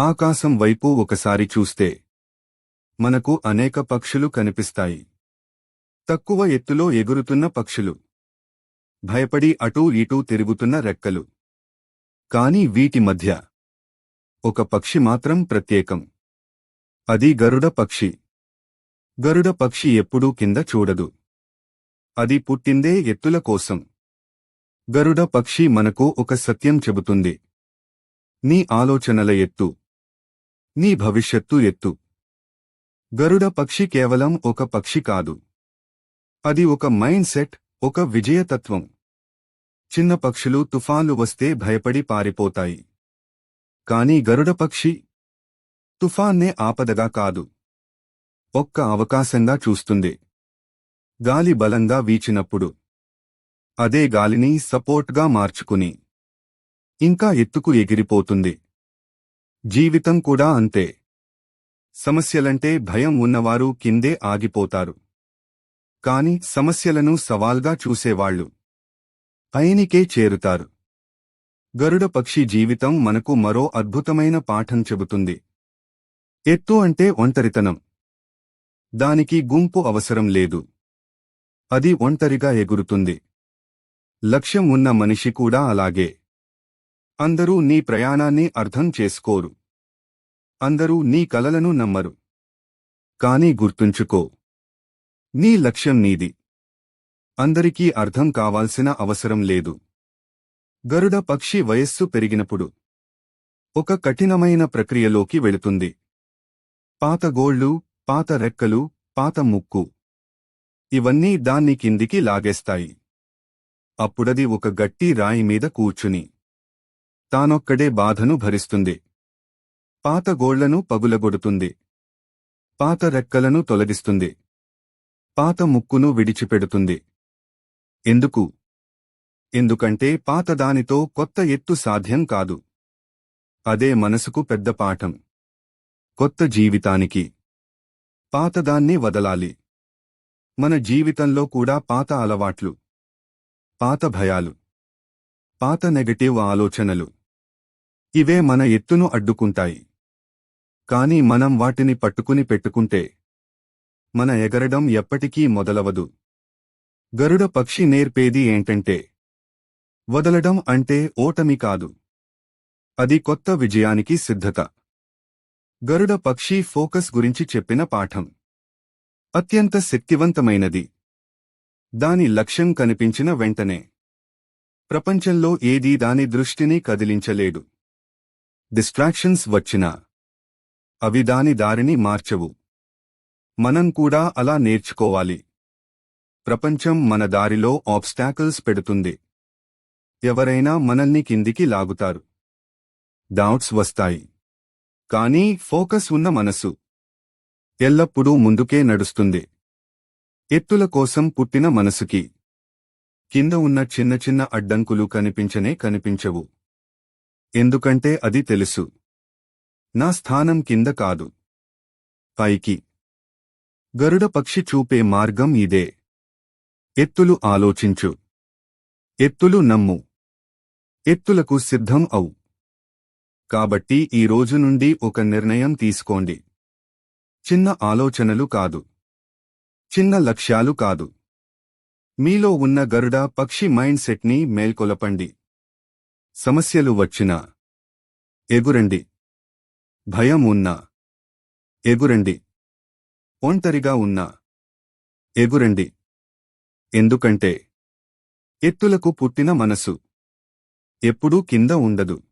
ఆకాశం వైపు ఒకసారి చూస్తే మనకు అనేక పక్షులు కనిపిస్తాయి. తక్కువ ఎత్తులో ఎగురుతున్న పక్షులు. భయపడి అటూ ఇటూ తిరుగుతున్న రెక్కలు. కాని వీటి మధ్య ఒక పక్షి మాత్రం ప్రత్యేకం. అది గరుడ పక్షి. గరుడ పక్షి ఎప్పుడూ కింద చూడదు. అది పుట్టిందే ఎత్తుల కోసం. గరుడ పక్షి మనకు ఒక సత్యం చెబుతుంది. నీ ఆలోచనల ఎత్తు. నీ భవిష్యత్తు ఎత్తు. గరుడ పక్షి కేవలం ఒక పక్షి కాదు. అది ఒక మైండ్ సెట్ ఒక విజయతత్వం. చిన్న పక్షులు తుఫాన్లు వస్తే భయపడి పారిపోతాయి. కాని గరుడ పక్షి తుఫాన్నే ఆపదగా కాదు. ఒక్క అవకాశంగా చూస్తుంది. గాలి బలంగా వీచినప్పుడు. అదే గాలిని సపోర్ట్గా మార్చుకుని. ఇంకా ఎత్తుకు ఎగిరిపోతుంది. జీవితం కూడా అంతే. సమస్యలంటే భయం ఉన్నవారు కిందే ఆగిపోతారు. కాని సమస్యలను సవాల్గా చూసేవాళ్ళు పైనికే చేరుతారు. గరుడ పక్షి జీవితం మనకు మరో అద్భుతమైన పాఠం చెబుతుంది. ఎత్తు అంటే ఒంటరితనం. దానికి గుంపు అవసరం లేదు. అది ఒంటరిగా ఎగురుతుంది. లక్ష్యం ఉన్న మనిషి కూడా అలాగే. అందరూ నీ ప్రయాణాన్ని అర్థం చేసుకోరు. అందరూ నీ కలలను నమ్మరు. కానీ గుర్తుంచుకో. నీ లక్ష్యం నీది. అందరికీ అర్థం కావాల్సిన అవసరం లేదు. గరుడ పక్షి వయస్సు పెరిగినప్పుడు ఒక కఠినమైన ప్రక్రియలోకి వెళుతుంది. పాత గోళ్ళు పాత రెక్కలు పాత ముక్కు ఇవన్నీ దాన్ని కిందికి లాగేస్తాయి. అప్పుడది ఒక గట్టి రాయి మీద కూర్చుని తానొక్కడే బాధను భరిస్తుంది. పాత గోళ్ళను పగులగొడుతుంది. పాత రెక్కలను తొలగిస్తుంది. పాత ముక్కును విడిచిపెడుతుంది. ఎందుకు? ఎందుకంటే పాతదానితో కొత్త ఎత్తు సాధ్యం కాదు. అదే మనసుకు పెద్ద పాఠం. కొత్త జీవితానికి. పాతదాన్ని వదలాలి. మన జీవితంలో కూడా పాత అలవాట్లు. పాత భయాలు. పాత నెగటివ్ ఆలోచనలు. ఇవే మన ఎత్తును అడ్డుకుంటాయి. కాని మనం వాటిని పట్టుకుని పెట్టుకుంటే మన ఎగరడం ఎప్పటికీ మొదలవదు. గరుడ పక్షి నేర్పేది ఏంటంటే వదలడం అంటే ఓటమి కాదు. అది కొత్త విజయానికి సిద్ధత. గరుడ పక్షి ఫోకస్ గురించి చెప్పిన పాఠం. అత్యంత శక్తివంతమైనది. దాని లక్ష్యం కనిపించిన వెంటనే. ప్రపంచంలో ఏదీ దాని దృష్టిని కదిలించలేడు డిస్ట్రాక్షన్స్ వచ్చినా అవి దాని దారిని మార్చవు. మనం కూడా అలా నేర్చుకోవాలి. ప్రపంచం మన దారిలో ఆబ్స్టాకల్స్ పెడుతుంది. ఎవరైనా మనల్ని కిందికి లాగుతారు. డౌట్స్ వస్తాయి. కానీ ఫోకస్ ఉన్న మనసు ఎల్లప్పుడూ ముందుకే నడుస్తుంది. ఎత్తుల కోసం పుట్టిన మనసుకి కింద ఉన్న చిన్న చిన్న అడ్డంకులు కనిపించనే కనిపించవు. ఎందుకంటే అది తెలుసు. నా స్థానం కింద కాదు. పైకి. గరుడ పక్షి చూపే మార్గం ఇదే. ఎత్తులు ఆలోచించు. ఎత్తులు నమ్ము. ఎత్తులకు సిద్ధం అవు. కాబట్టి ఈ రోజు నుండి ఒక నిర్ణయం తీసుకోండి. చిన్న ఆలోచనలు కాదు. చిన్న లక్ష్యాలు కాదు. మీలో ఉన్న గరుడ పక్షి మైండ్ సెట్ని మేల్కొలపండి. సమస్యలు వచ్చినా ఎగురండి. భయం ఉన్నా ఎగురండి. ఒంటరిగా ఉన్నా ఎగురండి. ఎందుకంటే ఎత్తులకు పుట్టిన మనసు ఎప్పుడూ కింద ఉండదు.